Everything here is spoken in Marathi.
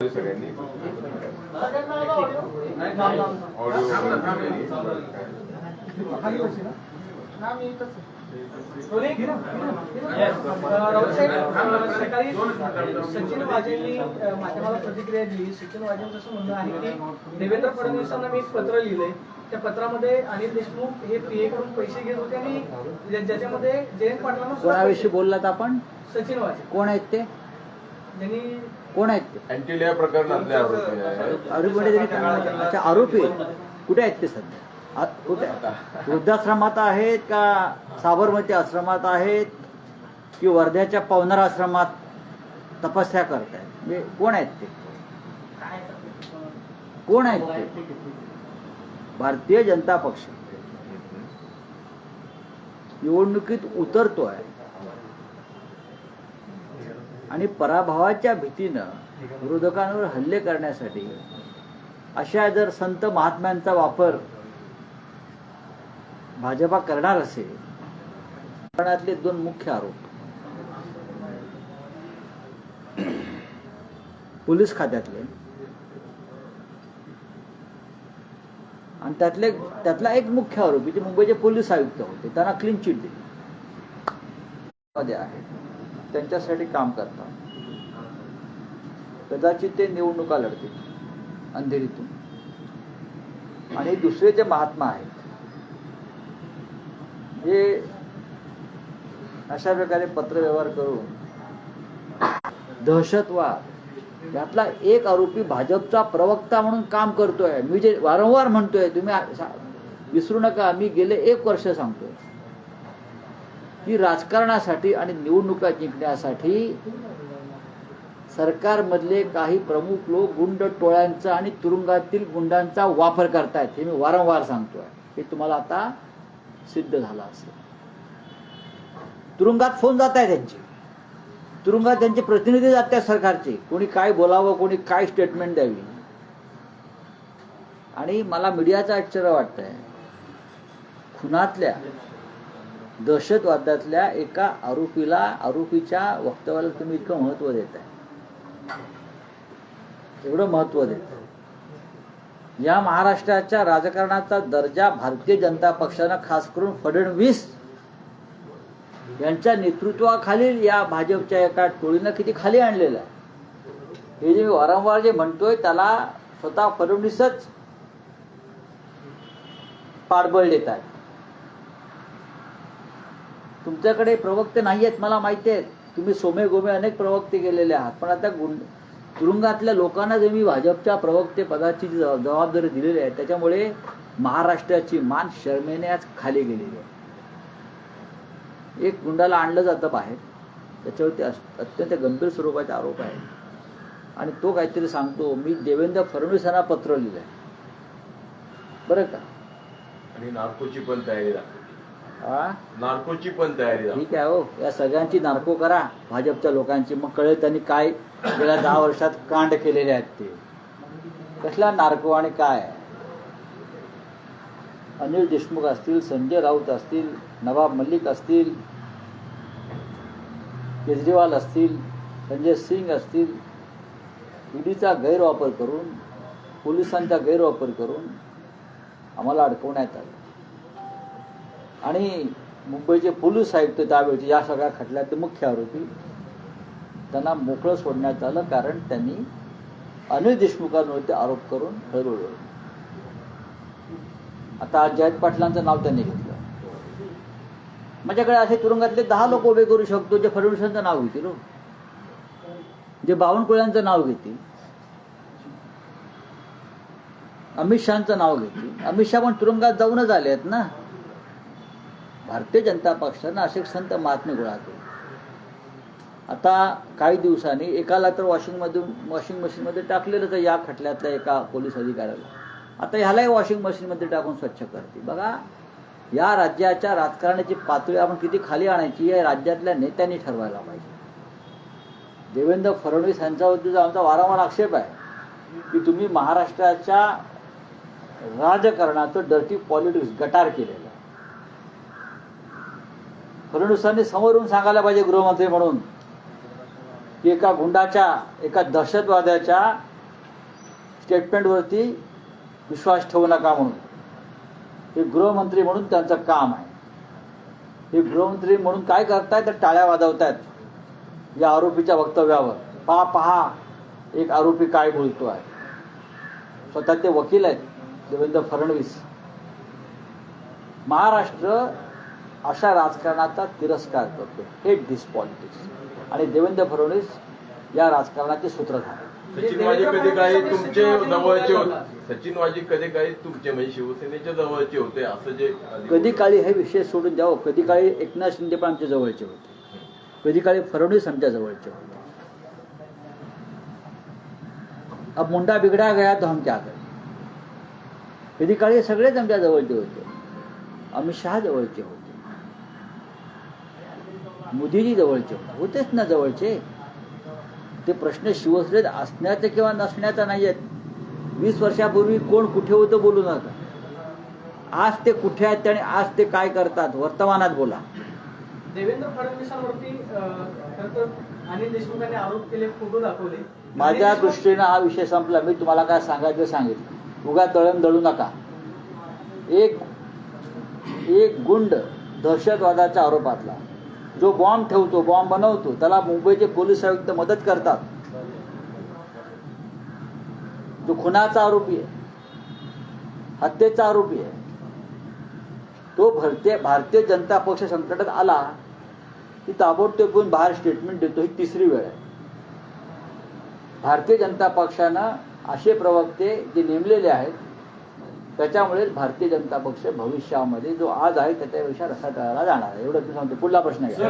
सगळ्यांनी. सकाळी सचिन वाजेंनी माध्यमाला प्रतिक्रिया दिली सचिन वाजेंचं असं म्हणणं आहे की देवेंद्र फडणवीसांना मी एक पत्र लिहिलंय त्या पत्रामध्ये अनिल देशमुख हे पीए कडून पैसे घेत होते आणि ज्या- ज्याच्यामध्ये जयंत पाटलांना कोणाविषयी बोललात आपण? सचिन वाजे कोण आहेत ते? त्यांनी कोण आहेत ते? अँटिलिया प्रकरणातले आरोपी आहेत. आरोपी म्हणजे त्यांनी अच्छा आरोपी. कुठे आहेत ते सध्या? आ- कुठे आहेत? वृद्धाश्रमात आहेत का साबरमती आश्रमात आहेत की वर्ध्याच्या पवनार आश्रमात तपस्या करतायत? म्हणजे कोण आहेत ते? कोण आहेत ते? भारतीय जनता पक्ष. निवडणुकीत उतरतोय. आणि पराभवाच्या भीतीनं विरोधकांवर हल्ले करण्यासाठी अशा जर संत महात्म्यांचा वापर भाजपा करणार असेल दोन मुख्य आरोप. पोलीस खात्यातले आणि त्यातले त्यातला एक मुख्य आरोपी जे मुंबईचे पोलीस आयुक्त होते त्यांना क्लीन चिट दिली. मध्ये आहे. त्यांच्यासाठी काम करतात. कदाचित ते निवडणुका लढतील अंधेरीतून. आणि दुसरे जे महात्मा आहेत हे अशा प्रकारे पत्रव्यवहार करून दहशतवाद यातला एक आरोपी भाजपचा प्रवक्ता म्हणून काम करतोय. मी जे वारंवार म्हणतोय तुम्ही विसरू नका. मी गेले एक वर्ष सांगतोय. ही राजकारणासाठी आणि निवडणुका जिंकण्यासाठी सरकारमधले काही प्रमुख लोक गुंड टोळ्यांचा आणि तुरुंगातील गुंडांचा वापर करतायत. हे मी वारंवार सांगतोय. हे तुम्हाला आता सिद्ध झालं असेल. तुरुंगात फोन जात आहे त्यांचे. तुरुंगात त्यांचे प्रतिनिधी जात आहेत सरकारचे. कोणी काय बोलावं कोणी काय स्टेटमेंट द्यावी. आणि मला मीडियाचं आश्चर्य वाटतंय. खुनातल्या दहशतवादातल्या एका आरोपीला आरोपीच्या वक्तव्याला तुम्ही इतकं महत्त्व देत आहे एवढं महत्त्व देत या महाराष्ट्राच्या राजकारणाचा दर्जा भारतीय जनता पक्षानं खास करून फडणवीस यांच्या नेतृत्वाखालील या भाजपच्या एका टोळीनं किती खाली आणलेलं आहे. हे जे मी वारंवार जे म्हणतोय त्याला स्वतः फडणवीसच पाठबळ देत आहेत. तुमच्याकडे प्रवक्ते नाही आहेत मला माहिती आहेत तुम्ही सोमे गोमे अनेक प्रवक्ते गेलेले आहात. पण आता गुंड तुरुंगातल्या लोकांना जे मी भाजपच्या प्रवक्ते पदाची जी जबाबदारी दिलेली आहे त्याच्यामुळे महाराष्ट्राची मान शर्मेने आज खाली गेलेली आहे. एक गुंडाला आणलं जातं बाहेर. त्याच्यावरती अस- अत्यंत गंभीर स्वरूपाचे आरोप आहे. आणि तो काहीतरी सांगतो मी देवेंद्र फडणवीस यांना पत्र लिहिलंय. बरं का? आणि नार्कोची पण तयारी लागते हा? नार्कोची पण तयारी ठीक आहे हो. या सगळ्यांची नार्को करा. भाजपच्या लोकांची. मग कळेल त्यांनी काय गेल्या दहा वर्षात कांड केलेले आहेत ते. कसला नार्को आणि काय? अनिल देशमुख असतील संजय राऊत असतील नवाब मल्लिक असतील केजरीवाल असतील संजय सिंग असतील ईडीचा गैरवापर करून पोलिसांचा गैरवापर करून आम्हाला अडकवण्यात आलं. आणि मुंबईचे पोलीस आयुक्त त्यावेळचे या सगळ्या खटल्यातले मुख्य आरोपी त्यांना मोकळं सोडण्यात आलं कारण त्यांनी अनिल देशमुखांवरती आरोप करून हळूहळू आता जयत जयंत पाटलांचं नाव त्यांनी घेतलं. माझ्याकडे असे तुरुंगातले दहा लोक उभे करू शकतो जे फडणवीसांचं नाव घेतील हो. जे बावनकुळ्यांचं नाव घेतील. अमित शहाचं नाव घेतील. अमित शहा पण तुरुंगात जाऊनच आले आहेत ना. भारतीय जनता पक्षानं असे संत महात्मे गोळा केले आता काही दिवसांनी एकाला तर वॉशिंगमधून वॉशिंग मशीनमध्ये टाकलेलं तर या खटल्यातल्या एका पोलीस अधिकाऱ्याला. आता ह्यालाही वॉशिंग मशीनमध्ये टाकून स्वच्छ करते बघा या राज्याच्या राजकारणाची पातळी आपण किती खाली आणायची या राज्यातल्या नेत्यांनी ठरवायला पाहिजे. देवेंद्र फडणवीस यांच्यावरती आमचा वारंवार आक्षेप आहे की तुम्ही महाराष्ट्राच्या राजकारणाचं डर्टी पॉलिटिक्स गटार केलेलं फडणवीसांनी समोरून सांगायला पाहिजे गृहमंत्री म्हणून की एका गुंडाच्या एका दहशतवाद्याच्या स्टेटमेंटवरती विश्वास ठेवू नका म्हणून. हे गृहमंत्री म्हणून त्यांचं काम आहे. हे गृहमंत्री म्हणून काय करतायत? तर टाळ्या वाजवतायत या आरोपीच्या वक्तव्यावर. पहा पहा एक आरोपी काय बोलतो आहे स्वतः ते वकील आहेत देवेंद्र फडणवीस. महाराष्ट्र अशा राजकारणाचा तिरस्कार करतो. हेट दिस पॉलिटिक्स आणि देवेंद्र फडणवीस या राजकारणाचे सूत्रधार सचिन वाजे कधी काही तुमचे जवळचे होते? सचिन वाजे कधी काही तुमचे म्हणजे शिवसेनेच्या जवळचे होते? असं जे कधी काळी हे विषय सोडून द्यावं कधी काळी एकनाथ शिंदे पण आमच्या जवळचे होते. कधी काळी फडणवीस आमच्या जवळचे होते. अब मुंडा बिगडा गया तो हम क्या करें? कधी काळी सगळेच आमच्या जवळचे होते. अमित शहा जवळचे होते. मोदीजी जवळचे. होते होतेच ना जवळचे. ते प्रश्न शिवसेनेत असण्याचे किंवा नसण्याचा नाही आहेत वीस वर्षापूर्वी कोण कुठे होतं बोलू नका. आज ते कुठे आहेत आणि आज ते काय करतात वर्तमानात बोला. देवेंद्र फडणवीसांवरती अनिल देशमुखांनी आरोप केले फोटो दाखवले. माझ्या दृष्टीनं हा विषय संपला. मी तुम्हाला काय सांगायचं सांगितलं. उगा दळण दळू नका. एक एक गुंड दहशतवादाच्या आरोपातला. जो बॉम्ब ठेवतो बॉम्ब बनवतो त्याला मुंबईचे पोलीस आयुक्त मदत करतात. जो खुनाचा आरोपी आहे हत्येचा आरोपी आहे तो भारतीय भारतीय जनता पक्ष संकटात आला की ताबडतोब बाहेर स्टेटमेंट देतो. ही तिसरी वेळ आहे. भारतीय जनता पक्षानं असे प्रवक्ते जे नेमलेले आहेत त्याच्यामुळेच भारतीय जनता पक्ष भविष्यामध्ये जो आज आहे त्याच्यापेक्षा रसा जाणार आहे. एवढं तू सांगतो. पुढला प्रश्न घ्या